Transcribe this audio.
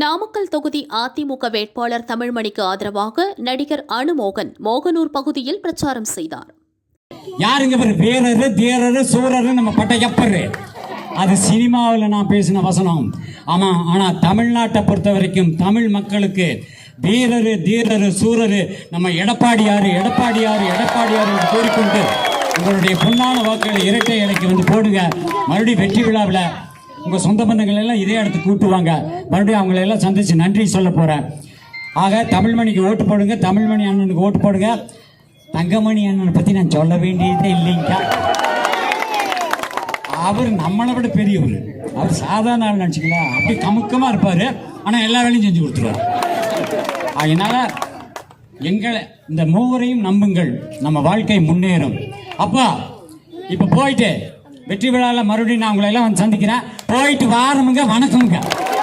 நாமக்கல் தொகுதி அதிமுக வேட்பாளர் தமிழ்மணிக்கு ஆதரவாக நடிகர் அனுமோகன் மோகனூர் பகுதியில் பிரச்சாரம் செய்தார். யாருங்க பேர் வீரரு தீரரு சூரரு நம்ம பட்ட எப்பரு? அது சினிமாவில் நான் பேசின வசனம். ஆமாம் ஆனால் தமிழ்நாட்டை பொறுத்த வரைக்கும் தமிழ் மக்களுக்கு வீரரு தீரரு சூரரு நம்ம எடப்பாடியாரு எடப்பாடியாரு எடப்பாடியாரு என்று கூறிக்கொண்டு உங்களுடைய பொன்னான வாக்குகளை இரட்டை இலைக்கு வந்து போடுங்க. மறுபடியும் வெற்றி விழாவில் உங்கள் சொந்த பந்தங்கள் எல்லாம் இதே இடத்துக்கு கூட்டுவாங்க. மறுபடியும் அவங்கள எல்லாம் சந்தித்து நன்றி சொல்ல போகிறேன் ஆக தமிழ்மணிக்கு ஓட்டு போடுங்க. தமிழ்மணி அண்ணனுக்கு ஓட்டு போடுங்க. தங்கமணி அண்ணனை பற்றி நான் சொல்ல வேண்டியதே இல்லைங்க. அவர் நம்மளை விட பெரியவர். அவர் சாதாரண ஆள் நினச்சிக்கலாம் அப்படி கமுக்கமாக இருப்பார். ஆனால் எல்லா வேலையும் செஞ்சு கொடுத்துருவார். அதனால எங்களை இந்த மூவரையும் நம்புங்கள். நம்ம வாழ்க்கை முன்னேறும். அப்பா இப்போ போயிட்டு வெற்றி விழாவில் மறுபடியும் நான் உங்களை எல்லாம் வந்து சந்திக்கிறேன். போயிட்டு வாரமுங்க வணக்கமுங்க.